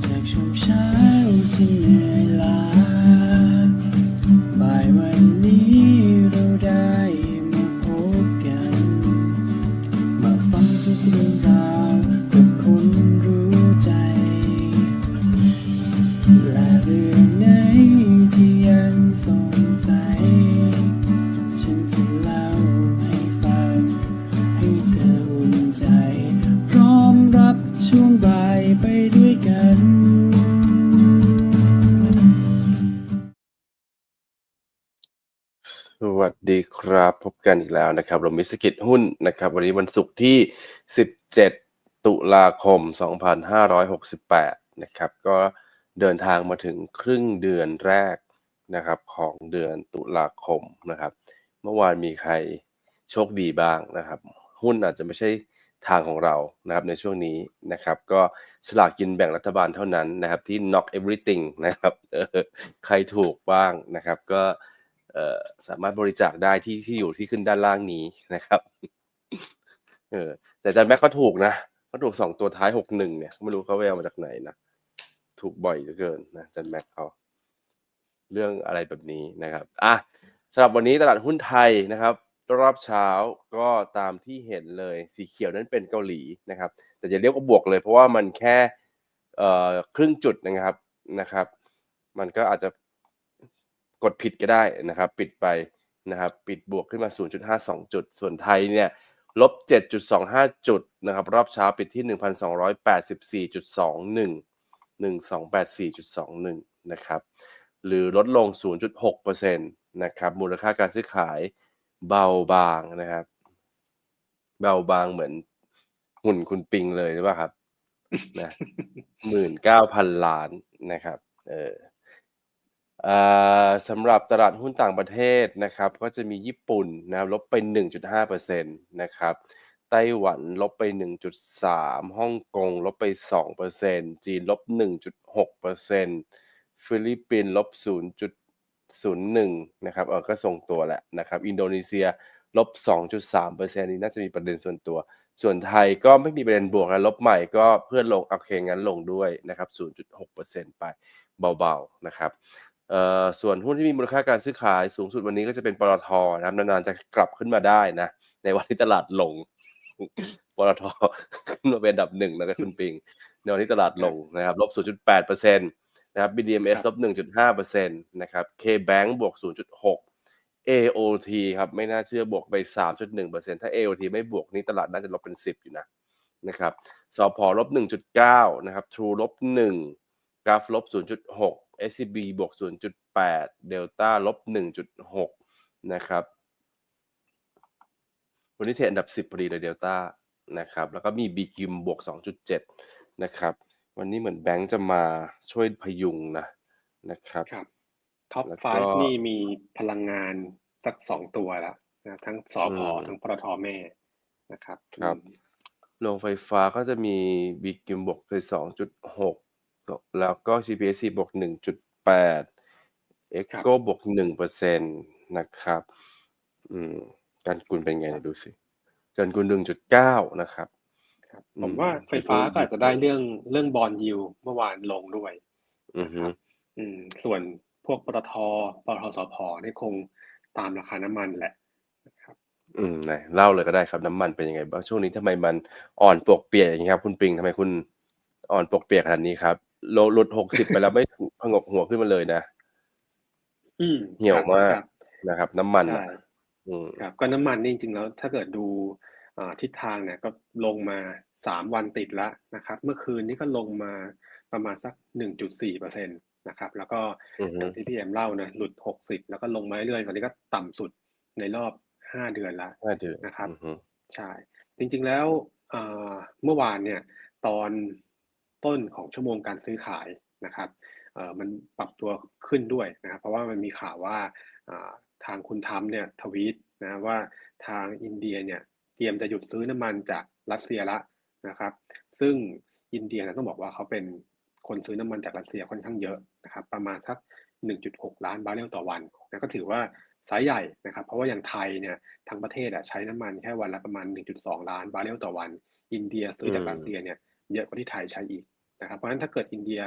จากช่วงเช้าที่เหนื่อย ครับ พบกันอีกแล้วนะครับเรามิสกิจหุ้นนะครับ วันนี้วันศุกร์ที่ 17 ตุลาคม 2568 นะครับ ก็เดินทางมาถึงครึ่งเดือนแรกนะครับของเดือนตุลาคมนะครับ เมื่อวานมีใครโชคดีบ้างนะครับ หุ้นอาจจะไม่ใช่ทางของเรานะครับในช่วงนี้นะครับ ก็สลากกินแบ่งรัฐบาลเท่านั้นนะครับที่ knock everything นะครับใครถูกบ้างนะครับ ก็ สามารถบริจาคได้ที่ที่อยู่ที่ขึ้นด้านล่างนี้นะครับเออแต่จารย์แม็กก็ถูกนะเขาถูกสองตัวท้ายหกหนึ่งเนี่ยไม่รู้เขาไปเอามาจากไหนนะถูกบ่อยเหลือเกินนะจารย์แม็กเขาเรื่องอะไรแบบนี้นะครับอะสำหรับวันนี้ตลาดหุ้นไทยนะครับรอบเช้าก็ตามที่เห็นเลยสีเขียวนั้นเป็นเกาหลีนะครับ แต่จะเรียกว่าบวกเลยเพราะว่ามันแค่ครึ่งจุดนะครับนะครับ มันก็อาจจะ กดผิดก็ได้นะครับ ปิดไปนะครับ ปิดบวกขึ้นมา 0.52 จุด ส่วนไทยเนี่ยลบ 7.25 จุดนะครับ รอบเช้าปิดที่ 1,284.21 1284.21 นะครับ หรือลดลง 0.6%นะครับ มูลค่าการซื้อขายเบาบางนะครับ เบาบางเหมือนหุ่นคุณปิงเลยใช่ป่ะครับนะหมื่นเก้าพันล้านนะครับ เออ สำหรับตลาดหุ้นต่างประเทศนะครับ ก็จะมีญี่ปุ่นนะครับลบไป 1.5%นะครับไต้หวันลบไป 1.3 ฮ่องกงลบไป 2%จีนลบ 1.6%ฟิลิปปินส์ลบ 0.01 นะครับ เออ ก็ทรงตัวแหละนะครับ อินโดนีเซียลบ 2.3%นี่น่าจะมีประเด็นส่วนตัว ส่วนไทยก็ไม่มีประเด็นบวกแล้วลบใหม่ก็เพื่อนลง โอเคงั้นลงด้วยนะครับ 0.6%ไปเบาๆ นะครับ เอ่อส่วนหุ้นที่มีมูลค่าการซื้อขายสูงสุดวันนี้ก็จะเป็นปตทนะครับนานๆจะกลับขึ้นมาได้นะ ในวันที่ตลาดลงปตทขึ้นมาเป็นอันดับหนึ่งนะครับคุณปิงในวันที่ตลาดลงนะครับลบ 0.8%นะครับ BDMs ลบ 1.5%นะครับ KBank บวก 0.6 AOT ครับไม่น่าเชื่อบวกไป 3.1%ถ้า AOT ไม่บวกนี่ตลาดน่าจะลบเป็น 10 อยู่นะนะครับสพลบ 1.9 นะครับ True ลบ 1 กราฟลบ 0.6 SCB บวก 0.8 Delta ลบ 1.6 นะครับ วันนี้เทรดอันดับ 10 พอดีเลย Delta นะครับ แล้วก็มี b กิมบวก 2.7 นะครับ วันนี้เหมือนแบงค์จะมาช่วยพยุงนะนะครับครับท็อปแล้วไฟก็นี่มีพลังงานสักสองตัวแล้วนะทั้งสอพออืมทั้งปตทแม่นะครับครับอืมโรงไฟฟ้าก็จะมี b กิมบวกไป2.6 แล้วก็ GPSC บวก1.8 Echo บวก1%นะครับอืมการกุลเป็นไงเดี๋ยวดูสิการกุล1.9 นะครับครับอืมผมว่าไฟฟ้าก็อาจจะได้เรื่องเรื่องบอลยิวเมื่อวานลงด้วยอือฮึอืมส่วนพวกปตทปตทสพนี่คงตามราคาน้ำมันแหละนะครับ อืมไหนเล่าเลยก็ได้ครับน้ำมันเป็นยังไงบ้างช่วงนี้ทำไมมันอ่อนปวกเปียกอย่างนี้ครับ คุณปิงทำไมคุณอ่อนปวกเปียกขนาดนี้ครับ โลหลุดหกสิบไปแล้วไม่พงกหัวขึ้นมาเลยนะอืมเหี่ยวครับมากครับนะครับ น้ำมันใช่อะอืมครับก็น้ำมันนี่จริงๆแล้ว ถ้าเกิดดูอ่าทิศทางเนี่ยก็ลงมาสามวันติดแล้วนะครับ เมื่อคืนนี้ก็ลงมาประมาณสักหนึ่งจุดสี่เปอร์เซ็นตนะครับ แล้วก็อือฮึอย่างที่พี่เอ็มเล่านะหลุดหกสิบแล้วก็ลงมาเรื่อยๆตอนนี้ก็ต่ำสุดในรอบห้าเดือนละห้าเดือนนะครับอือฮึใช่จริง ๆแล้วเอ่อเมื่อวานเนี่ย ตอน ต้นของชั่วโมงการซื้อขายนะครับมันปรับตัวขึ้นด้วยนะครับเพราะว่ามันมีข่าวว่าทางคุณทรัมเนี่ยทวีตนะว่าทางอินเดียเนี่ยเตรียมจะหยุดซื้อน้ำมันจากรัสเซียละนะครับ ซึ่งอินเดียนยต้องบอกว่าเขาเป็นคนซื้อน้ำมันจากรัสเซียค่อนข้างเยอะนะครับประมาณสัก 1.6 ล้านบาร์เรลต่อวันนะก็ถือว่าไซส์ใหญ่นะครับ เพราะว่าอย่างไทยเนี่ยทั้งประเทศอะใช้น้ำมันแค่วันละประมาณ 1.2 ล้านบาร์เรลต่อวัน อินเดียซื้อจากรัสเซียเนี่ยเยอะกว่าที่ไทยใช้อีก นะครับเพราะฉะนั้นถ้าเกิดอินเดีย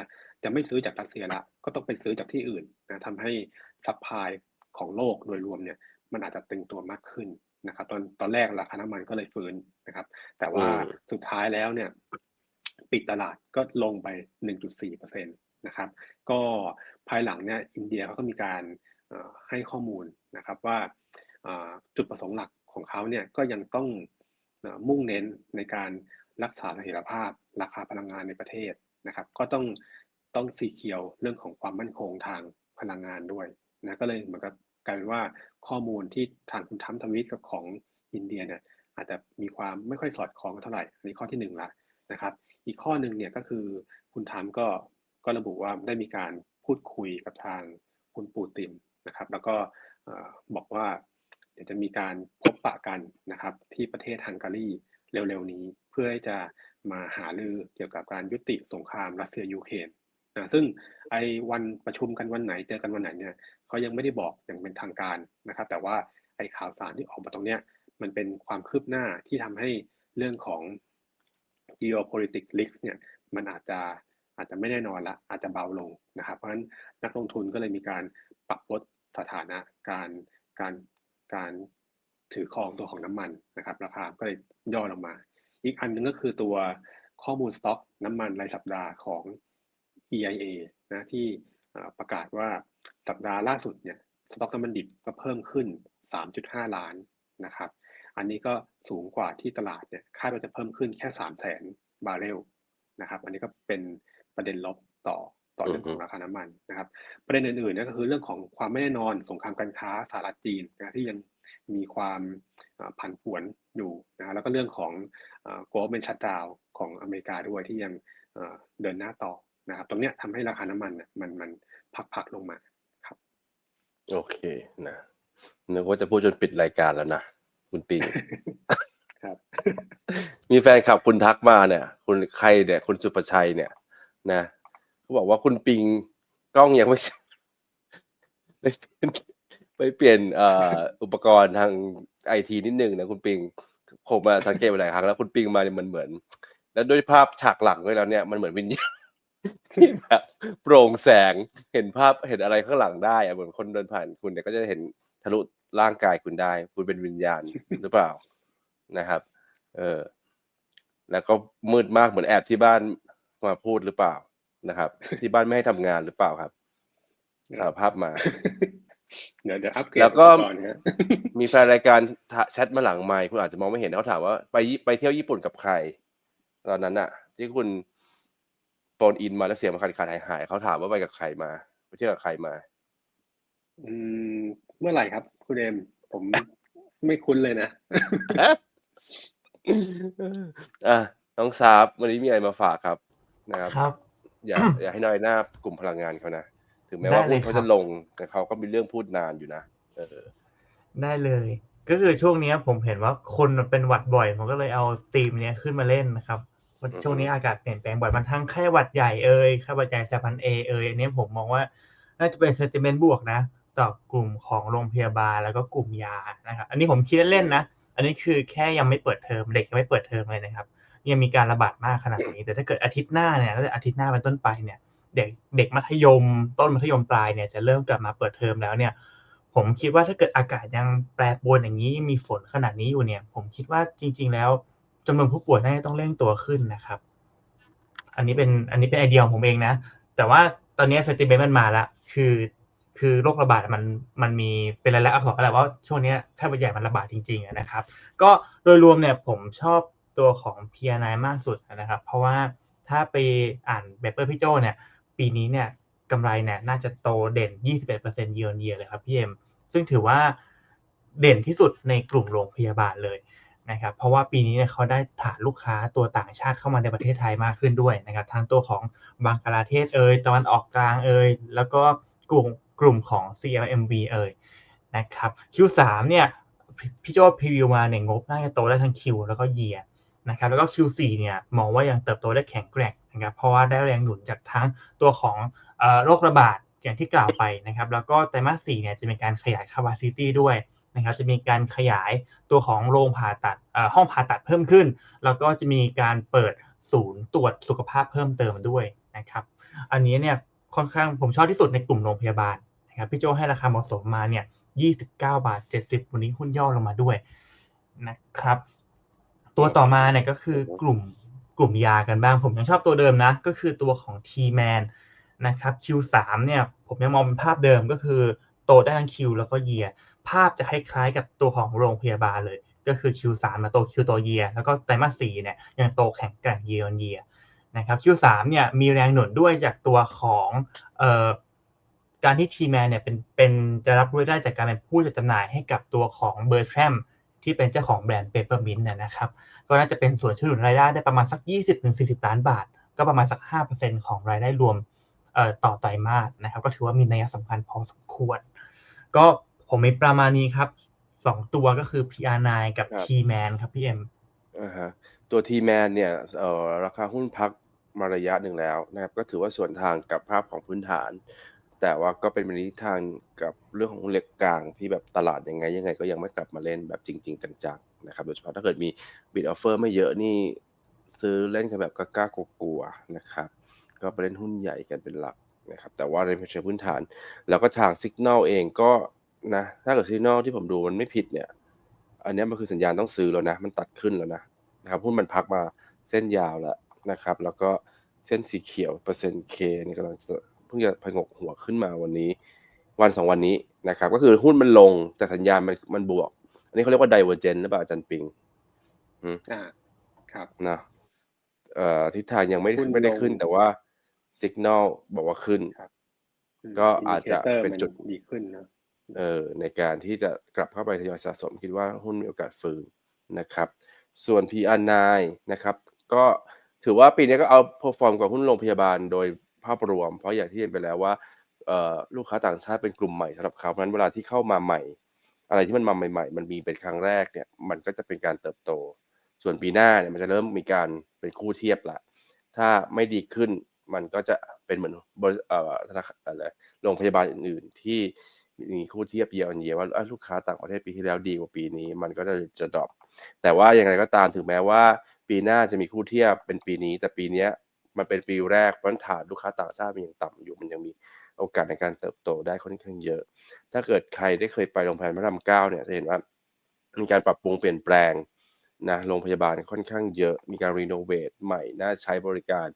จะไม่ซื้อจากรัสเซียละก็ต้องไปซื้อจากที่อื่นนะทำให้ซัพพลายของโลกโดยรวมเนี่ยมันอาจจะตึงตัวมากขึ้นนะครับตอนตอนแรกราคาน้ำมันก็เลยฟื้นนะครับ แต่ว่าอืมสุดท้ายแล้วเนี่ยปิดตลาดก็ลงไป 1.4%นะครับ ก็ภายหลังเนี่ยอินเดียเขาก็มีการเอ่อให้ข้อมูลนะครับว่าเอ่อจุดประสงค์หลักของเขาเนี่ยก็ยังต้องเอ่อมุ่งเน้นในการรักษาเสถียรภาพราคาพลังงานในประเทศ นะครับ ก็ต้องต้องสีเขียวเรื่องของความมั่นคงทางพลังงานด้วยนะก็เลยเหมือนกับกลายเป็นว่าข้อมูลที่ทางคุณทัมทวิตกับของอินเดียเนี่ยอาจจะมีความไม่ค่อยสอดคล้องกันเท่าไหร่อันนี้ข้อที่หนึ่งละนะครับ อีกข้อหนึ่งเนี่ยก็คือคุณทัมก็ก็ระบุว่าได้มีการพูดคุยกับทางคุณปูตินนะครับ แล้วก็บอกว่าเดี๋ยวจะมีการพบปะกันนะครับที่ประเทศฮังการีเร็วๆนี้ เพื่อจะ มาหารือเกี่ยวกับการยุติสงครามรัสเซียยูเครนนะซึ่งไอ้วันประชุมกันวันไหนเจอกันวันไหนเนี่ยเขายังไม่ได้บอกอย่างเป็นทางการนะครับ แต่ว่าไอ้ข่าวสารที่ออกมาตรงเนี้ยมันเป็นความคืบหน้าที่ทำให้เรื่องของ geopolitics risk เนี่ยมันอาจจะอาจจะไม่แน่นอนละอาจจะเบาลงนะครับ เพราะฉะนั้นนักลงทุนก็เลยมีการปรับลดสถานะการการการถือครองตัวของน้ำมันนะครับ ราคาก็เลยย่อลงมา อีกอันหนึงก็คือตัวข้อมูลสต็อกน้ำมันรายสัปดาห์ของ EIA นะที่ประกาศว่าสัปดาห์ล่าสุดเนี่ยสต็อกน้ำมันดิบก็เพิ่มขึ้น 3.5 ล้านนะครับ อันนี้ก็สูงกว่าที่ตลาดเนี่ยคาดว่าจะเพิ่มขึ้นแค่ 3 0 0แสนบาร์เรลนะครับ อันนี้ก็เป็นประเด็นลบต่อ ต่อเรื่องของราคาน้ำมันนะครับ ประเด็นอื่นๆเนี่ยก็คือเรื่องของความไม่แน่นอนสงครามการค้าสหรัฐจีนนะที่ยังมีความเอ่อผันผวนอยู่นะแล้วก็เรื่องของเอ่อ government shutdown ของอเมริกาด้วยที่ยังเอ่อเดินหน้าต่อนะครับ ตรงเนี้ยทำให้ราคาน้ำมันเนี่ยมันมันพักๆลงมาโอเคนะนึกว่าจะพูดจนปิดรายการแล้วนะ คุณปิงครับ มีแฟนคลับคุณทักมาเนี่ย คุณใครเนี่ย คุณสุประชัยเนี่ย นะ เขาบอกว่าคุณปิงกล้องยังไม่ไปเปลี่ยนอ่ออุปกรณ์ทางไอทีนิดนึงนะคุณปิงผมมาสังเกตมาหลายครั้งแล้วคุณปิงมาเนี่ยมันเหมือน แล้วด้วยภาพฉากหลังด้วยแล้วเนี่ยมันเหมือนวิญญาณที่แบบโปร่งแสงเห็นภาพเห็นอะไรข้างหลังได้อะเหมือนคนเดินผ่านคุณเนี่ยก็จะเห็นทะลุร่างกายคุณได้ คุณเป็นวิญญาณหรือเปล่านะครับ เออแล้วก็มืดมากเหมือนแอบที่บ้านมาพูดหรือเปล่า นะครับ ที่บ้านไม่ให้ทำงานหรือเปล่าครับสารภาพมา เดี๋ยวเดี๋ยวอัปเกรดแล้วก็อุปรณ์ฮะมีแฟนรายการทะแชทมาหลังไมค์คุณอาจจะมองไม่เห็นเขาถามว่าไปญี่ไปเที่ยวญี่ปุ่นกับใคร ตอนนั้นอะที่คุณโฟนอินมาแล้วเสียงมันขาดขาดหายหายเขาถามว่าไปกับใครมาไปเที่ยวกับใครมา อืม เมื่อไหร่ครับ คุณเอมผมไม่คุ้นเลยนะอะน้องซาบวันนี้มีอะไรมาฝากครับนะครับครับ อย่าอย่าให้น้อยหน้ากลุ่มพลังงานเขานะถึงแม้ว่าได้เลยหุ้นเขาครัจะบลงแต่เขาก็มีเรื่องพูดนานอยู่นะเออ ได้เลย ก็คือช่วงเนี้ยผมเห็นว่าคนเป็นหวัดบ่อยผมก็เลยเอาธีมเนี้ยขึ้นมาเล่นนะครับวันอือฮึช่วงนี้อากาศเปลี่ยนแปลงบ่อยมันทั้งไข้หวัดใหญ่เอ่ยไข้หวัดใหญ่สายพันธุ์เอเอ่ยอันนี้ผมมองว่าน่าจะเป็นเซนติเมนต์บวกนะต่อกลุ่มของโรงพยาบาลแล้วก็กลุ่มยานะครับ อันนี้ผมคิดเล่นๆนะ อันนี้คือแค่ยังไม่เปิดเทอมเด็กยังไม่เปิดเทอมเลยนะครับ ยังมีการระบาดมากขนาดนี้ แต่ถ้าเกิดอาทิตย์หน้าเนี่ยตั้งแต่อาทิตย์หน้าเป็นต้นไปเนี่ย เด็กเด็กมัธยม ต้นมัธยมปลายเนี่ยจะเริ่มกลับมาเปิดเทอมแล้วเนี่ย ผมคิดว่าถ้าเกิดอากาศยังแปรปรวนอย่างนี้มีฝนขนาดนี้อยู่เนี่ย ผมคิดว่าจริง ๆ แล้วจำนวนผู้ป่วยน่าจะต้องเร่งตัวขึ้นนะครับ อันนี้เป็นอันนี้เป็นไอเดียของผมเองนะ แต่ว่าตอนนี้สติเมนต์มันมาละคือคือโรคระบาดมันมันมีเป็นรายละอักษรอะไรว่าช่วงเนี้ยไข้หวัดใหญ่มันระบาดจริงๆอะนะครับ ก็โดยรวมเนี่ยผมชอบ ตัวของ P&I มากสุดนะครับ เพราะว่าถ้าไปอ่านแบบเปอร์พี่โจเนี่ย ปีนี้เนี่ยกำไรเนี่ยน่าจะโตเด่น 21% year on year เลยครับพี่เอ็มซึ่งถือว่าเด่นที่สุดในกลุ่มโรงพยาบาลเลยนะครับ เพราะว่าปีนี้เนี่ยเขาได้ฐานลูกค้าตัวต่างชาติเข้ามาในประเทศไทยมากขึ้นด้วยนะครับทั้งตัวของบังกลาเทศเอ่ยตะวันออกกลางเอ่ยแล้วก็กลุ่มกลุ่มของ CLMV เอ่ยนะครับ Q3 เนี่ยพี่โจ้พรีวิวมาเนี่ยงบน่าจะโตได้ทั้ง Q แล้วก็ year นะครับแล้วก็ Q4 เนี่ยมองว่ายังเติบโตได้แข็งแกร่งนะครับเพราะว่าได้แรงหนุนจากทั้งตัวของโรคระบาดอย่างที่กล่าวไปนะครับแล้วก็ไตรมาส4เนี่ยจะมีการขยาย capacity ด้วยนะครับจะมีการขยายตัวของโรงผ่าตัดห้องผ่าตัดเพิ่มขึ้น แล้วก็จะมีการเปิดศูนย์ตรวจสุขภาพเพิ่มเติมด้วยนะครับอันนี้เนี่ยค่อนข้างผมชอบที่สุดในกลุ่มโรงพยาบาลนะครับพี่โจให้ราคาเหมาะสมมาเนี่ย29 บาท 70 วันนี้หุ้นย่อลงมาด้วยนะครับ ตัวต่อมาเนี่ยก็คือกลุ่มกลุ่มยากันบ้าง ผมยังชอบตัวเดิมนะ ก็คือตัวของ T-Man นะครับ Q3 เนี่ยผมยังมองเป็นภาพเดิมก็คือโตได้ทั้ง Q แล้วก็ Year ภาพจะคล้ายๆกับตัวของโรงพยาบาลเลย ก็คือ Q3 มาโต Q โต Year แล้วก็ไตรมาส4เนี่ยยังโตแข็งแกร่ง Year on Year นะครับ Q3 เนี่ยมีแรงหนุนด้วยจากตัวของเอ่อการที่ T-Man เนี่ยเป็นเป็นจะรับรู้ได้จากการเป็นผู้จัดจำหน่ายให้กับตัวของ Bertram ที่ เป็นเจ้าของแบรนด์ Peppermint นะนะครับ ก็น่าจะเป็นส่วนช่วยหนุนรายได้ได้ประมาณสัก 20-40 ล้านบาท ก็ประมาณสัก 5%ของรายได้รวมเอ่อต่อไตรมาสนะครับ ก็ถือว่ามีนัยสำคัญพอสมควร ก็ผมมีประมาณนี้ครับสองตัวก็คือ PR9 กับครับ T-Man ครับพี่เอ็มอ่าฮะตัวทีแมนเนี่ยเอ่อราคาหุ้นพักมาระยะหนึ่งแล้วนะครับ ก็ถือว่าส่วนทางกับภาพของพื้นฐาน แต่ว่าก็เป็นไปในทิทางกับเรื่องของเล็กกลางที่แบบตลาดยังไงยังไง ก็ยังไม่กลับมาเล่นแบบจริง ๆ จังๆนะครับโดยเฉพาะถ้าเกิดมีบิดออฟเฟอร์ไม่เยอะนี่ ซื้อเล่นกันแบบกล้ากลัวๆนะครับ ก็ไปเล่นหุ้นใหญ่กันเป็นหลักนะครับแต่ว่าในเชิงพื้นฐาน แล้วก็ทางสัญญาณเองก็นะถ้าเกิดสัญญาณที่ผมดูมันไม่ผิดเนี่ย อันนี้มันคือสัญญาณต้องซื้อแล้วนะ มันตัดขึ้นแล้วนะนะครับหุ้นมันพักมาเส้นยาวแล้วนะครับ แล้วก็เส้นสีเขียวเปอร์เซ็นต์เคนี่กำลังจะ พิ่งจะผงกหัวขึ้นมาวันนี้ วันสองวันนี้นะครับ ก็คือหุ้นมันลงแต่สัญญาณมันมันบวก อันนี้เขาเรียกว่า divergent หรือเปล่าอาจารย์ปิงอ่าครับนะเอ่อทิศทางยังไม่หุ้นไม่ได้ลงขึ้น แต่ว่า signal บอกว่าขึ้นครับมก็อาจจะ indicator เป็นมัจุดดีขึ้นนะเออในการที่จะกลับเข้าไปทยอยสะสมคิดว่าหุ้นมีโอกาสฟื้นนะครับ ส่วน PR9 นะครับ ก็ถือว่าปีนี้ก็เอาพอฟอร์มกับหุ้นโรงพยาบาลโดย ภาพรวม เพราะอย่างที่เห็นไปแล้วว่าลูกค้าต่างชาติเป็นกลุ่มใหม่สำหรับเขาเพราะฉะนั้นเวลาที่เข้ามาใหม่ อะไรที่มันมาใหม่ ๆ มันมีเป็นครั้งแรกเนี่ยมันก็จะเป็นการเติบโต ส่วนปีหน้าเนี่ยมันจะเริ่มมีการเป็นคู่เทียบละถ้าไม่ดีขึ้นมันก็จะเป็นเหมือนบริเอ่อธนาคารอะไรโรงพยาบาลอื่น ๆ ที่มีคู่เทียบเยียร์เยียว่าลูกค้าต่างประเทศปีที่แล้วดีกว่าปีนี้ มันก็จะจะดรอปแต่ว่าอย่างไรก็ตามถึงแม้ว่า ปีหน้าจะมีคู่เทียบเป็นปีนี้ แต่ปีเนี้ย มันเป็นปีแรกเพราะฉะนั้นฐานลูกค้าต่างชาติมันยังต่ำอยู่มันยังมีโอกาสในการเติบโตได้ค่อนข้างเยอะ ถ้าเกิดใครได้เคยไปโรงพยาบาลพระรามเก้าเนี่ยจะเห็นว่ามีการปรับปรุงเปลี่ยนแปลงนะโรงพยาบาลค่อนข้างเยอะ มีการรีโนเวทใหม่ น่าใช้บริการ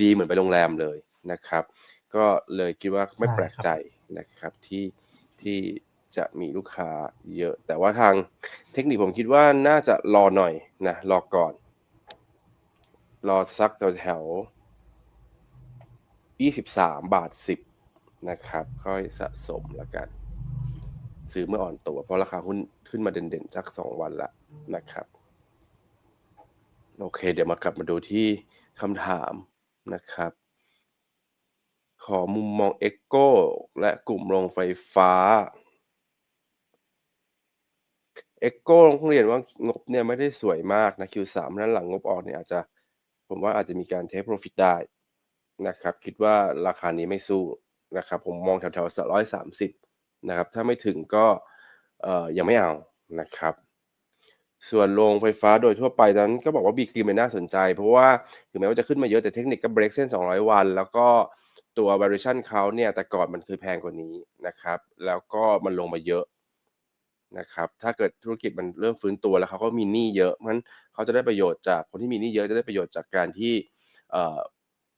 ดีเหมือนไปโรงแรมเลยนะครับ ก็เลยคิดว่าไม่แปลกใจนะครับที่ที่จะมีลูกค้าเยอะ แต่ว่าทางเทคนิคผมคิดว่าน่าจะรอหน่อยนะรอก่อน รอสักแถวแถว ยี่สิบสามบาทสิบนะครับ ค่อยสะสมแล้วกัน ซื้อเมื่ออ่อนตัว เพราะราคาหุ้นขึ้นมาเด่นๆสักสองวันละนะครับ โอเค เดี๋ยวมากลับมาดูที่คำถามนะครับ ขอมุมมอง e อ o และกลุ่มโรงไฟฟ้าเอ็กโก้ต้องเรียนว่างบเนี่ยไม่ได้สวยมากนะ Q3 นั้นหลังงบออกเนี่ยอาจจะผมว่าอาจจะมีการเทคโปรฟิตได้ นะครับคิดว่าราคานี้ไม่สู้นะครับผมมองแถวๆร้อยสามสิบนะครับถ้าไม่ถึงก็เอ่อยังไม่เอานะครับ ส่วนโรงไฟฟ้าโดยทั่วไปนั้นก็บอกว่าบีคีมเป็นน่าสนใจ เพราะว่าถึงแม้ว่าจะขึ้นมาเยอะแต่เทคนิคก็เบรกเส้น 200 วัน แล้วก็ตัว variation เขาเนี่ยแต่ก่อนมันเคยแพงกว่านี้นะครับ แล้วก็มันลงมาเยอะนะครับถ้าเกิดธุรกิจมันเริ่มฟื้นตัวแล้วเขาก็มีหนี้เยอะเพราะฉะนั้นเขาจะได้ประโยชน์จากคนที่มีหนี้เยอะจะได้ประโยชน์จากการที่เอ่อ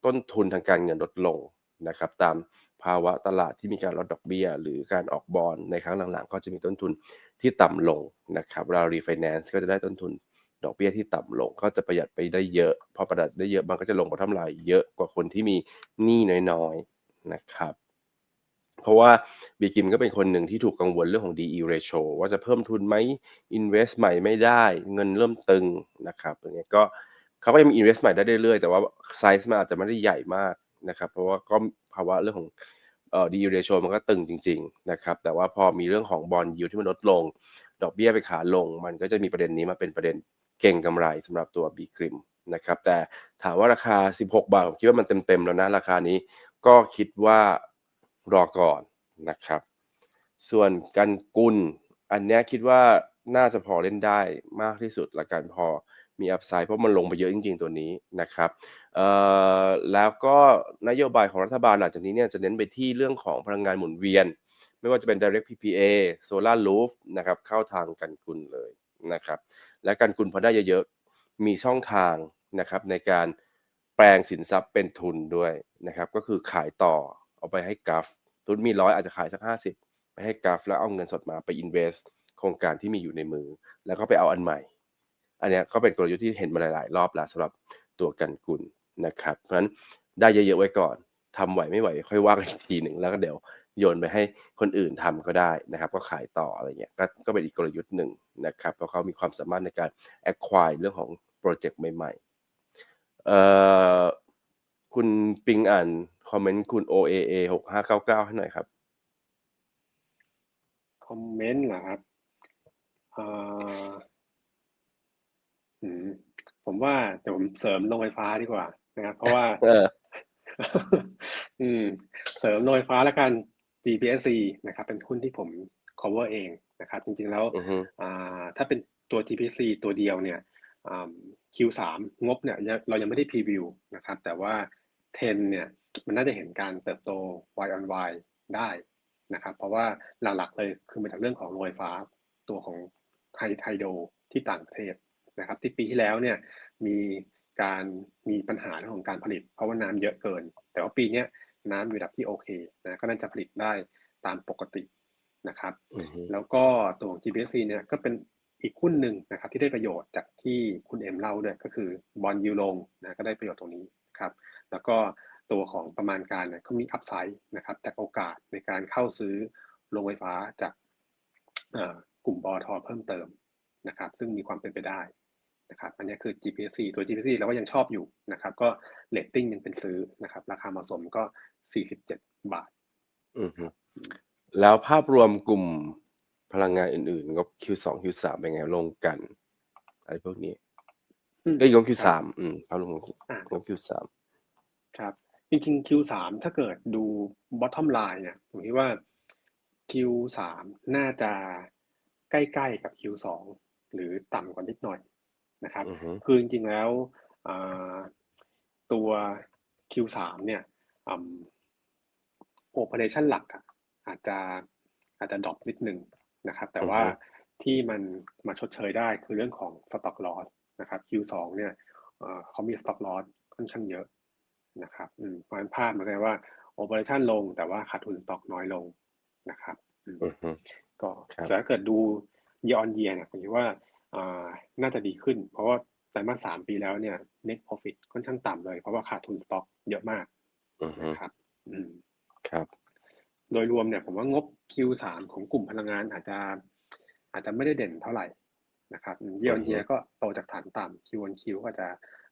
ต้นทุนทางการเงินลดลงนะครับตามภาวะตลาดที่มีการลดดอกเบี้ย หรือการออกบอลในครั้งหลังๆ ก็จะมีต้นทุนที่ต่ำลงนะครับเรารีไฟแนนซ์ก็จะได้ต้นทุนดอกเบี้ยที่ต่ำลงก็จะประหยัดไปได้เยอะพอประหยัดได้เยอะมันก็จะลงบอทำลายเยอะกว่าคนที่มีหนี้น้อยๆนะครับ เพราะว่าบีกิมก็เป็นคนหนึ่งที่ถูกกังวลเรื่องของ DE ratio ว่าจะเพิ่มทุนไหม invest ใหม่ไม่ได้ เงินเริ่มตึงนะครับอย่างเงี้ยก็ เขาก็ยังมี invest ใหม่ได้เรื่อยๆ แต่ว่าไซส์มันอาจจะไม่ได้ใหญ่มากนะครับเพราะว่าก็ภาวะเรื่องของเอ่อ DE ratio มันก็ตึงจริงๆนะครับแต่ว่าพอมีเรื่องของ bond yield ที่มันลดลง ดอกเบี้ยไปขาลง มันก็จะมีประเด็นนี้มาเป็นประเด็นเก่งกำไรสำหรับตัว B กริมนะครับแต่ถามว่าราคา 16 บาทผมคิดว่ามันเต็มๆแล้วนะราคานี้ก็คิดว่ารอก่อนนะครับ ส่วนกันกุลอันนี้คิดว่าน่าจะพอเล่นได้มากที่สุดละกันพอ มีอัพไซด์เพราะมันลงไปเยอะจริง ๆ ตัวนี้นะครับแล้วก็นโยบายของรัฐบาลหลังจากนี้เนี่ยจะเน้นไปที่เรื่องของพลังงานหมุนเวียน ไม่ว่าจะเป็น direct PPA solar roof นะครับเข้าทางกันกุลเลยนะครับและการกุลพอได้เยอะๆมีช่องทางนะครับในการแปลงสินทรัพย์เป็นทุนด้วยนะครับก็คือขายต่อเอาไปให้กัฟทุนมีร้อยอาจจะขายสักห้าสิบไปให้กัฟแล้วเอาเงินสดมาไป invest โครงการที่มีอยู่ในมือ แล้วก็ไปเอาอันใหม่ อันนี้ก็เป็นกลยุทธ์ที่เห็นมาหลาย ๆ รอบแล้วสำหรับตัวกันกุลนะครับ เพราะฉะนั้นได้เยอะ ๆ ไว้ก่อนทำไหวไม่ไหว ค่อยว่ากันอีกทีหนึ่งแล้วก็เดี๋ยวโยนไปให้คนอื่นทำก็ได้นะครับ ก็ขายต่ออะไรเงี้ยก็ก็เป็นอีกกลยุทธ์หนึ่งนะครับเพราะเขามีความสามารถในการ acquire เรื่องของโปรเจกต์ใหม่ๆเอ่อคุณปิงอ่านคอมเมนต์คุณ OAA หกห้าเก้าเก้าให้หน่อยครับคอมเมนต์เหรอครับเอ่อ อืมผมว่าเดี๋ยวผมเสริมโรงไฟฟ้าดีกว่านะครับ เพราะว่า เออ อืม เสริมโรงไฟฟ้าแล้วกัน GPSC นะครับ เป็นหุ้นที่ผม cover เองนะครับ จริงๆแล้วอือฮึอ่าถ้าเป็นตัว GPC ตัวเดียวเนี่ยอ่า Q3 งบเนี่ยยังเรายังไม่ได้พรีวิวนะครับ แต่ว่า10เนี่ย มันน่าจะเห็นการเติบโต Y on Y ได้นะครับ เพราะว่าหลักๆเลยคือมาจากเรื่องของโรงไฟฟ้าตัวของไฮไฮโดรที่ต่างประเทศ นะครับที่ปีที่แล้วเนี่ยมีการมีปัญหาเรื่องของการผลิต เพราะว่าน้ำเยอะเกิน แต่ว่าปีเนี้ยน้ำอยู่ระดับที่โอเคนะก็น่าจะผลิตได้ตามปกตินะครับอือฮึแล้วก็ตัวของ GPSC เนี่ยก็เป็นอีกหุ้นหนึ่งนะครับที่ได้ประโยชน์จากที่คุณเอ็มเล่าด้วยก็คือบอลยูลงนะก็ได้ประโยชน์ตรงนี้ครับแล้วก็ตัวของประมาณการเนี่ยก็มีอัพไซด์นะครับจากโอกาสในการเข้าซื้อโรงไฟฟ้าจากเอ่อกลุ่มบอทอเพิ่มเติมนะครับ ซึ่งมีความเป็นไปได้ นะครับอันนี้คือ GPSC ตัว GPSC เราก็ยังชอบอยู่นะครับ ก็เรตติ้งยังเป็นซื้อนะครับ ราคาเหมาะสมก็ 47 บาท อือฮึแล้วภาพรวมกลุ่มพลังงานอื่นๆงบ Q2 Q3 เป็นไงลงกันอะไรพวกนี้อืมเอ้ยงบครั Q3 บอืมภาพรวมของอ่างบ Q3 ครับ จริงๆ Q3 ถ้าเกิดดู bottom line เนี่ยผมคิดว่า Q3 น่าจะใกล้ๆกับ Q2 หรือต่ำกว่านิดหน่อย นะครับอือฮึคือจริงๆแล้วอ่าตัว Q3 เนี่ยอืม operation หลักอะอาจจะอาจจะดรอปนิดนึงนะครับ แต่ว่าที่มันมาชดเชยได้คือเรื่องของ stock loss นะครับ Q2 เนี่ยเอ่อเขามี stock loss ค่อนข้างเยอะนะครับอืมเพราะฉะนั้นภาพมันก็เลยว่า operation ลงแต่ว่าขาดทุน stock น้อยลงนะครับอืมอือฮึก็ครับแต่ถ้าเกิดดู year on year เนี่ยผมคิดว่าอ่า น่าจะดีขึ้น เพราะว่าไตรมาสสามปีแล้วเนี่ย net profit ค่อนข้างต่ำเลย เพราะว่าขาดทุนสต็อกเยอะมากอือฮึนะครับอืมครับ โดยรวมเนี่ยผมว่างบ Q3 ของกลุ่มพลังงานอาจจะ อาจจะไม่ได้เด่นเท่าไหร่นะครับ year on year ก็โตจากฐานต่ำ Q on Q ก็จะ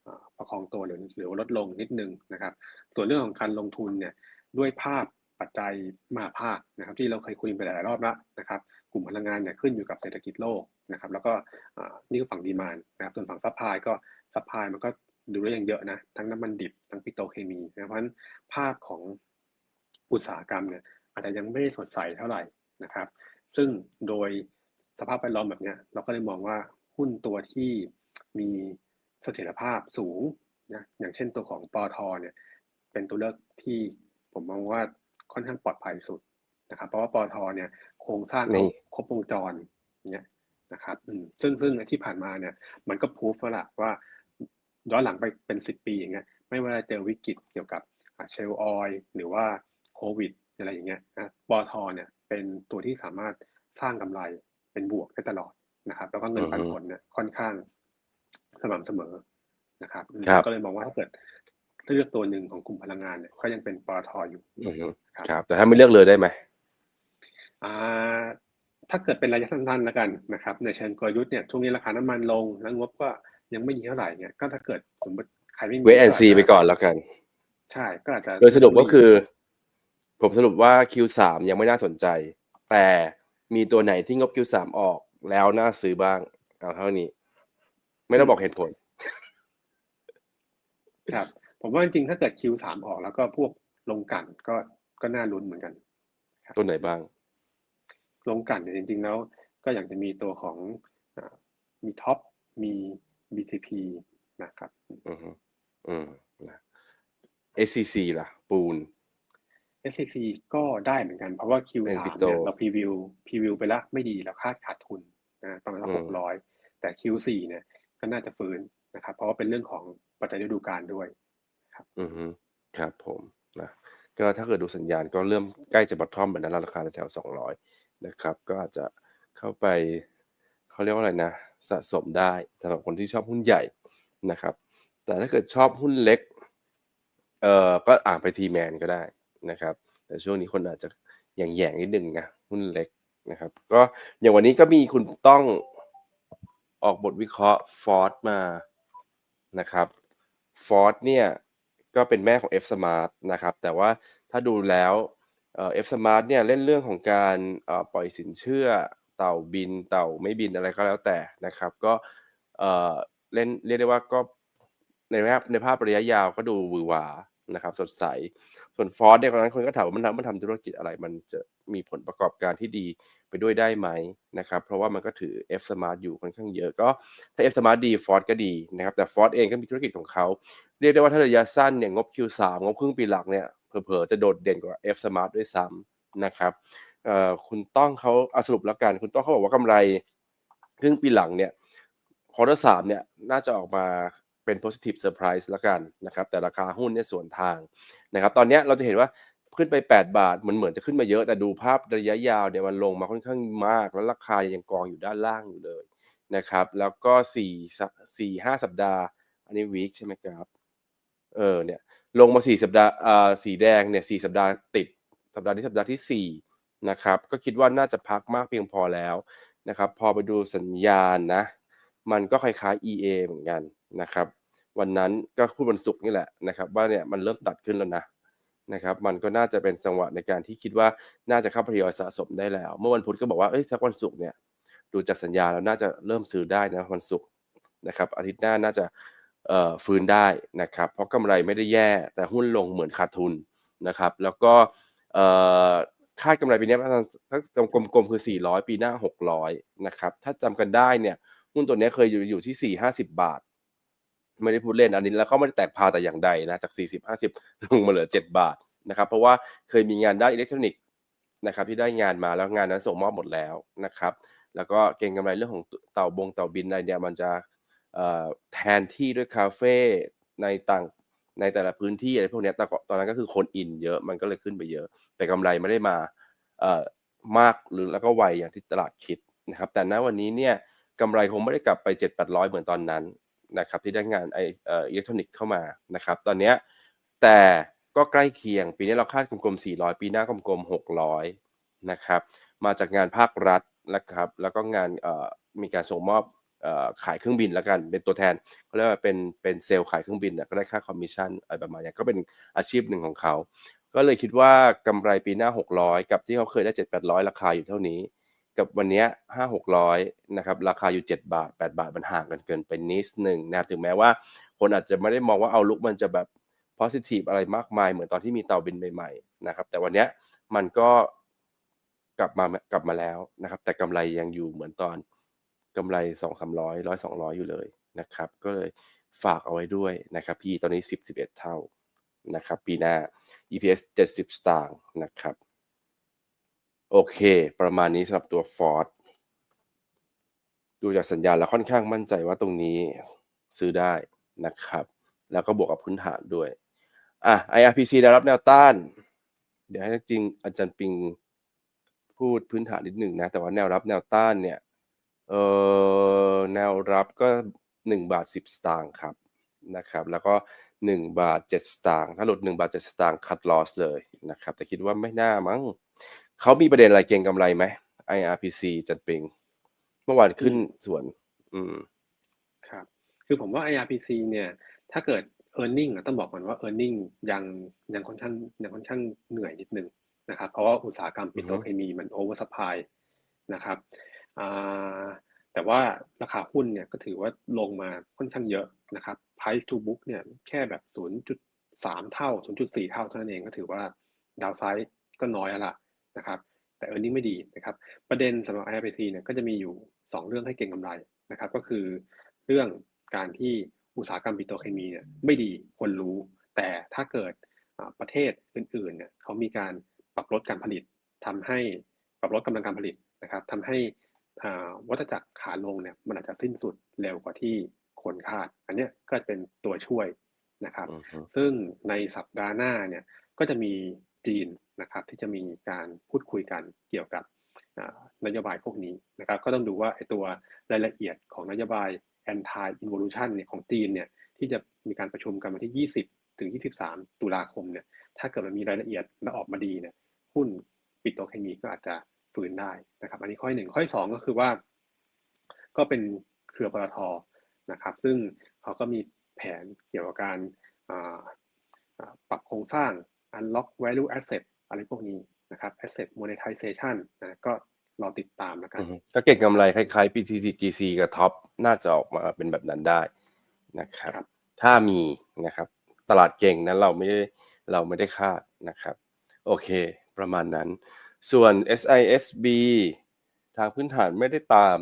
อ่าประคองตัวหรือหรือว่าลดลงนิดนึงนะครับ ส่วนเรื่องของการลงทุนเนี่ยด้วยภาพปัจจัยมหาภาคนะครับ ที่เราเคยคุยไปหลายๆรอบแล้วนะครับ กลุ่มพลังงานเนี่ยขึ้นอยู่กับเศรษฐกิจโลก นะครับแล้วก็อ่านี่คือฝั่งดีมานนะครับส่วนฝั่งซัพพลายก็ซัพพลายมันก็ดูได้ยังเยอะนะทั้งน้ำมันดิบทั้งปิโตรเคมีนะเพราะฉะนั้นภาพของอุตสาหกรรมเนี่ยอาจจะยังไม่ได้สดใสเท่าไหร่นะครับ ซึ่งโดยสภาพแวดล้อมแบบเนี้ยเราก็เลยมองว่าหุ้นตัวที่มีเสถียรภาพสูงนะอย่างเช่นตัวของปอทเนี่ยเป็นตัวเลือกที่ผมมองว่าค่อนข้างปลอดภัยสุดนะครับ เพราะว่าปอทเนี่ยโครงสร้างนี่เขาครบวงจรเนี่ย นะครับอืมซึ่งซึ่งที่ผ่านมาเนี่ยมันก็พูฟแล้วล่ะว่าย้อนหลังไปเป็นสิบปีอย่างเงี้ยไม่ว่าจะเจอวิกฤตเกี่ยวกับเชลออยหรือว่าโควิดอะไรอย่างเงี้ยนะปอทเนี่ยเป็นตัวที่สามารถสร้างกำไรเป็นบวกได้ตลอดนะครับแล้วก็เงินปันผลเนี่ยค่อนข้างสม่ำเสมอนะครับอืมครับก็เลยมองว่าถ้าเกิดเลือกตัวหนึ่งของกลุ่มพลังงานเนี่ยก็ยังเป็นปตทอยู่อือฮึครับครับ แต่ถ้าไม่เลือกเลยได้ไหมอ่า ถ้าเกิดเป็นระยะสั้นๆแล้วกันนะครับ ในเชิงกลยุทธ์เนี่ยช่วงนี้ราคาน้ำมันลงแล้วงบก็ยังไม่เยอะเท่าไหร่เนี่ยก็ถ้าเกิดสมมติใครไม่มีเวทแอนซีก็าจจะไปก่อนแล้วกัน ใช่ก็อาจจะโดยสรุปก็คือ ผมสรุปว่า Q3 ยังไม่น่าสนใจ แต่มีตัวไหนที่งบ Q3 ออกแล้วน่าซื้อบ้างเอาเท่านี้ ไม่ต้องบอกเหตุผล ครับ ผมว่าจริงๆถ้าเกิด Q3 ออกแล้วก็พวกลงกลันก็ก็น่าลุ้นเหมือนกัน ตัวไหนบ้าง ลงกลันเนี่ยจริง ๆ แล้วก็อย่างจะมีตัวของอามีท็อปมี BTP นะครับ อือฮึอืมนะ SCC ล่ะ ปูน SCC ก็ได้เหมือนกัน เพราะว่า Q3 เป็นเนี่ย crypto เราพรีวิวพรีวิวไปแล้วไม่ดีเราคาดขาดทุนนะประมาณสักอืหมกร้อยแต่ Q4 เนี่ยก็น่าจะฟื้นนะครับ เพราะว่าเป็นเรื่องของปัจจัยฤดูกาลด้วยอือฮึครับผมนะก็ถ้าเกิดดูสัญญาณก็เริ่มใกล้จะบอททอมแบบนั้นแล้วราคาแถวสองร้อย นะครับ ก็อาจจะเข้าไปเขาเรียกว่าอะไรนะ สะสมได้สำหรับคนที่ชอบหุ้นใหญ่นะครับ แต่ถ้าเกิดชอบหุ้นเล็กเอ่อก็อ่านไปทีแมนก็ได้นะครับ แต่ช่วงนี้คนอาจจะแยงๆนิดนึงนะหุ้นเล็กนะครับ ก็อย่างวันนี้ก็มีคุณต้องออกบทวิเคราะห์ฟอร์ดมานะครับฟอร์ดเนี่ยก็เป็นแม่ของ F Smart นะครับ แต่ว่าถ้าดูแล้ว เอ่อ F Smart เนี่ยเล่นเรื่องของการปล่อยสินเชื่อเต่าบินเต่าไม่บินอะไรก็แล้วแต่นะครับ ก็เล่นเรียกได้ว่าก็ในภาพในภาพระยะยาวก็ดูวือหวานะครับ สดใส ส่วนฟอร์ดเนี่ยตอนนั้นคนก็ถามว่ามันทำมันทำธุรกิจอะไร มันจะมีผลประกอบการที่ดีไปด้วยได้ไหมนะครับ เพราะว่ามันก็ถือ F Smart อยู่ค่อนข้างเยอะก็ถ้า F Smart ดีฟอร์ดก็ดีนะครับ แต่ฟอร์ดเองก็มีธุรกิจของเขา เรียกได้ว่าถ้าระยะสั้นเนี่ยงบ Q3 งบครึ่งปีหลักเนี่ย เผลอๆจะโดดเด่นกว่า F Smart ด้วยซ้ำนะครับคุณต้องเขาเอาสรุปแล้วกัน คุณต้องเขาบอกว่ากำไรครึ่งปีหลังเนี่ยควอเตอร์สามเนี่ยน่าจะออกมาเป็น positive surprise แล้วกันนะครับ แต่ราคาหุ้นเนี่ยส่วนทางนะครับ ตอนนี้เราจะเห็นว่าขึ้นไป 8 บาท มันเหมือนจะขึ้นมาเยอะ แต่ดูภาพระยะยาวเนี่ยมันลงมาค่อนข้างมาก แล้วราคายังกองอยู่ด้านล่างอยู่เลยนะครับ แล้วก็สี่สี่ห้าสัปดาห์ อันนี้วีคใช่ไหมครับ เออเนี่ย ลงมาสี่สัปดาห์อ่าสีแดงเนี่ยสี่สัปดาห์ติด สัปดาห์นี้สัปดาห์ที่สี่นะครับก็คิดว่าน่าจะพักมากเพียงพอแล้วนะครับพอไปดูสัญญาณนะ มันก็คล้ายๆ EA เหมือนกันนะครับวันนั้นก็พูดวันศุกร์นี่แหละนะครับว่าเนี่ยมันเริ่มตัดขึ้นแล้วนะนะครับมันก็น่าจะเป็นจังหวะในการที่คิดว่าน่าจะเข้าทยอยสะสมได้แล้ว เมื่อวันพุธก็บอกว่าเอ้ยสักวันศุกร์เนี่ยดูจากสัญญาแล้วน่าจะเริ่มซื้อได้นะวันศุกร์นะครับอาทิตย์หน้าน่าจะ ฟื้นได้นะครับเพราะกำไรไม่ได้แย่แต่หุ้นลงเหมือนขาดทุนนะครับ แล้วก็คาดกำไรปีนี้ประมาณสักกลมๆคือ 400 ปีหน้า 600 นะครับ ถ้าจำกันได้เนี่ยหุ้นตัวนี้เคยอยู่อยู่ที่ 4 50 บาท ไม่ได้พูดเล่นอันนี้แล้วก็ไม่ได้แตกพาแต่อย่างใดนะจาก 40 50 ลงมาเหลือ 7 บาทนะครับเพราะว่าเคยมีงานด้านอิเล็กทรอนิกส์นะครับที่ได้งานมาแล้วงานนั้นส่งมอบหมดแล้วนะครับ แล้วก็เก่งกำไรเรื่องของเต่าบงเต่าบินอะไรเนี่ยมันจะ แทนที่ด้วยคาเฟ่ในต่างในแต่ละพื้นที่อะไรพวกนี้แต่ก่อนตอนนั้นก็คือคนอินเยอะมันก็เลยขึ้นไปเยอะ แต่กำไรไม่ได้มาเอ่อมากหรือแล้วก็ไวอย่างที่ตลาดคิดนะครับ แต่ณวันนี้เนี่ยกำไรคงไม่ได้กลับไป7 8 0 0 เหมือนตอนนั้นนะครับที่ได้งานไอเอ่ออิเล็กทรอนิกส์เข้ามานะครับ ตอนนี้แต่ก็ใกล้เคียง ปีนี้เราคาดกลมๆ 400 ปีหน้ากลมๆ 600 นะครับ มาจากงานภาครัฐนะครับ แล้วก็งานมีการส่งมอบ ขายเครื่องบินแล้วกันเป็นตัวแทนเขาเรียกว่าเป็นเป็นเซลล์ขายเครื่องบินนะก็ได้ค่าคอมมิชชั่นอะไรประมาณนี้ก็เป็นอาชีพหนึ่งของเขาก็เลยคิดว่ากำไรปีหน้า 600 กับที่เขาเคยได้ 7 800 ราคาอยู่เท่านี้ กับวันนี้ย5 600นะครับราคาอยู่ 7 บาท 8 บาทมันห่างกันเกินไปนิดหนึ่งนะครับถึงแม้ว่าคนอาจจะไม่ได้มองว่าเอาลุกมันจะแบบ positive อะไรมากมายเหมือนตอนที่มีเตาบินใหม่ๆนะครับแต่วันนี้มันก็กลับมากลับมาแล้วนะครับแต่กำไรยังอยู่เหมือนตอน กำไรสองสามร้อยร้อยสองร้อยอยู่เลยนะครับ ก็เลยฝากเอาไว้ด้วยนะครับ พี่ตอนนี้สิบสิบเอ็ดเท่านะครับ ปีหน้า EPS เจ็ดสิบสตางค์นะครับ โอเค ประมาณนี้สำหรับตัว Ford ดูจากสัญญาณแล้วค่อนข้างมั่นใจว่าตรงนี้ซื้อได้นะครับ แล้วก็บวกกับพื้นฐานด้วยอะ IRPC แนวรับแนวต้าน เดี๋ยวให้จริงอาจารย์ปิงพูดพื้นฐานนิดหนึ่งนะ แต่ว่าแนวรับแนวต้านเนี่ย เออแนวรับก็หนึ่งบาทสิบสตางค์ครับนะครับ แล้วก็หนึ่งบาทเจ็ดสตางค์ถ้าหลุดหนึ่งบาทเจ็ดสตางค์คัดลอสเลยนะครับ แต่คิดว่าไม่น่ามั้งเขามีประเด็นอะไรเก็งกำไรไหม IRPC อาจันปิง เมื่อวานขึ้นส่วน อืมครับ คือผมว่า IRPC เนี่ย ถ้าเกิด e a r n i n g อะต้องบอกก่อนว่า e a r n i n g ยังยังค่อนข้างยังค่อนข้างเหนื่อยนิดนึงนะครับ เพราะว่าอุตสาหกรรมปิโตรเคมีมัน over supply นะครับอ่า แต่ว่าราคาหุ้นเนี่ยก็ถือว่าลงมาค่อนข้างเยอะนะครับ price to book เนี่ยแค่แบบ 0.3 เท่า 0.4 เท่าเท่านั้นเองก็ถือว่าดาวไซด์ก็น้อยแล้วล่ะนะครับ แต่ e a r n i n g ไม่ดีนะครับ ประเด็นสำหรับ IRPC เนี่ยก็จะมีอยู่ 2 เรื่องให้เก็งกำไรนะครับ ก็คือเรื่องการที่อุตสาหกรรมปิโตรเคมีเนี่ยไม่ดีคนรู้ แต่ถ้าเกิดประเทศอื่นๆเนี่ยเขามีการปรับลดการผลิตทำให้ปรับลดกำลังการผลิตนะครับทำให้ วัฏจักรขาลงเนี่ยมันอาจจะสิ้นสุดเร็วกว่าที่คนคาด อันเนี้ยก็จะเป็นตัวช่วยนะครับอือฮึซึ่งในสัปดาห์หน้าเนี่ยก็จะมีจีนนะครับที่จะมีการพูดคุยกันเกี่ยวกับอ่านโยบายพวกนี้นะครับ ก็ต้องดูว่าไอ้ตัวรายละเอียดของนโยบาย anti involution เนี่ยของจีนเนี่ยที่จะมีการประชุมกันวันที่ 20 ถึง 23 ตุลาคมเนี่ยถ้าเกิดมันมีรายละเอียดและออกมาดีเนี่ยหุ้นปิโตรเคมีก็อาจจะ ฟื้นได้นะครับ อันนี้ข้อที่หนึ่งข้อที่สองก็คือว่า ก็เป็นเครือปตทนะครับ ซึ่งเขาก็มีแผนเกี่ยวกับการอ่าอ่าปรับโครงสร้าง unlock value asset อะไรพวกนี้นะครับ asset monetization นะก็รอติดตามแล้วกัอืนอฮึก็เก่งกำไรคล้ายๆ PTTGC กับท็อปน่าจะออกมาเป็นแบบนั้นได้นะครับครับถ้ามีนะครับตลาดเก่งนั้นเราไม่ได้เราไม่ได้คาดนะครับ โอเค ประมาณนั้น ส่วน SISB ทางพื้นฐานไม่ได้ตาม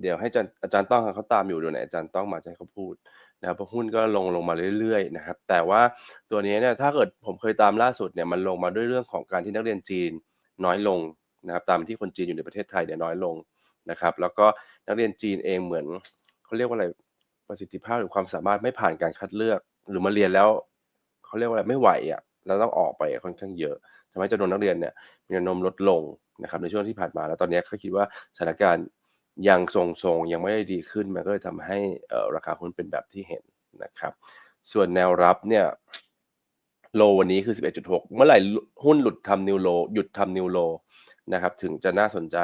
เดี๋ยวให้อาจารย์ต้องเขาตามอยู่เดี๋ยวไหนอาจารย์ต้องมาจะให้เขาพูดนะครับพหุ้นก็ลงลงมาเรื่อยๆนะครับ แต่ว่าตัวนี้เนี่ยถ้าเกิดผมเคยตามล่าสุดเนี่ยมันลงมาด้วยเรื่องของการที่นักเรียนจีนน้อยลงนะครับ ตามที่คนจีนอยู่ในประเทศไทยเนี่ยน้อยลงนะครับ แล้วก็นักเรียนจีนเองเหมือนเขาเรียกว่าอะไรประสิทธิภาพหรือความสามารถไม่ผ่านการคัดเลือก หรือมาเรียนแล้วเขาเรียกว่าอะไรไม่ไหวอะแล้วต้องออกไปค่อนข้างเยอะ ทำให้จำนวนนักเรียนเนี่ยมีแนวโน้มลดลงนะครับในช่วงที่ผ่านมา แล้วตอนนี้เขาคิดว่าสถานการณ์ยังทรงๆยังไม่ได้ดีขึ้นมันก็เลยทำให้ราคาหุ้นเป็นแบบที่เห็นนะครับ ส่วนแนวรับเนี่ยโลวันนี้คือ 11.6 เมื่อไหร่หุ้นหลุดทำนิวโลหยุดทำนิวโลนะครับถึงจะน่าสนใจ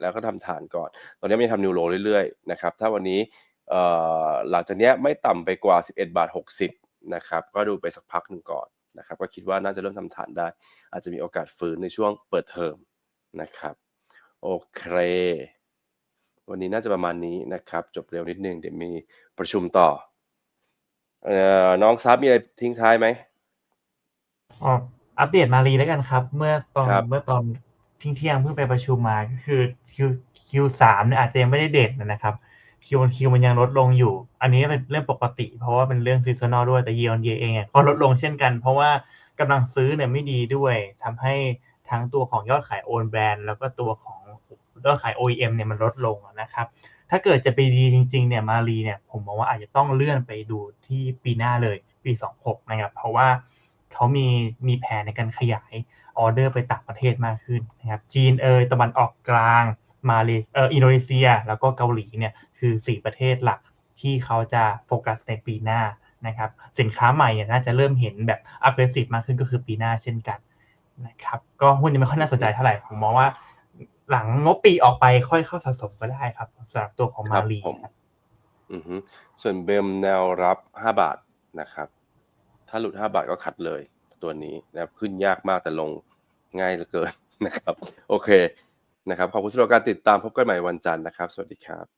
แล้วก็ทำฐานก่อน ตอนนี้ไม่ทำนิวโลเรื่อยๆนะครับถ้าวันนี้หลังจากนี้ไม่ต่ำไปกว่า 11 บาท 60นะครับก็ดูไปสักพักหนึ่งก่อน นะครับก็คิดว่าน่าจะเริ่มทำฐานได้ อาจจะมีโอกาสฟื้นในช่วงเปิดเทอมนะครับโอเค วันนี้น่าจะประมาณนี้นะครับ จบเร็วนิดนึงเดี๋ยวมีประชุมต่อเอ่อน้องซับมีอะไรทิ้งท้ายไหมอ๋ออัปเดตมารีแล้วกันครับ เมื่อตอนครับเมื่อตอนทิ้งเที่ยงๆเพิ่งไปประชุมมาก็คือคิวคิวสามเนี่ยอาจจะยังไม่ได้เด่นนะครับ คิวคิวมันยังลดลงอยู่ อันนี้เป็นเรื่องปกติ เพราะว่าเป็นเรื่องซีซันอลด้วยแต่ year on year เองก็ลดลงเช่นกัน เพราะว่ากำลังซื้อเนี่ยไม่ดีด้วยทำให้ทั้งตัวของยอดขายโอนแบรนด์แล้วก็ตัวของยอดขาย OEM เนี่ยมันลดลงนะครับ ถ้าเกิดจะไปดีจริงๆเนี่ยมารีเนี่ยผมมองว่าอาจจะต้องเลื่อนไปดูที่ปีหน้าเลยปี 26 นะครับ เพราะว่าเขามีมีแผนในการขยายออเดอร์ไปต่างประเทศมากขึ้นนะครับจีนเอยตะวันออกกลางมาเลเอออินโดนีเซีย แล้วก็เกาหลีเนี่ย คือ 4 ประเทศหลักที่เขาจะโฟกัสในปีหน้านะครับสินค้าใหม่เนี่ยน่าจะเริ่มเห็นแบบ aggressive มากขึ้นก็คือปีหน้าเช่นกันนะครับก็หุ้นยังไม่ค่อยน่าสนใจเท่าไหร่ผมมองว่า หลังงบปีออกไปค่อยเข้าสะสมก็ได้ครับสำหรับตัวของครัมาบรีผมครับอือฮึส่วนเบมแนวรับ5บาทนะครับ ถ้าหลุด5บาทก็ขัดเลยตัวนี้นะครับขึ้นยากมากแต่ลงง่ายเหลือเกินนะครับ โอเคนะครับขอบคุณสำหรับการติดตามพบกันใหม่วันจันทร์นะครับ สวัสดีครับ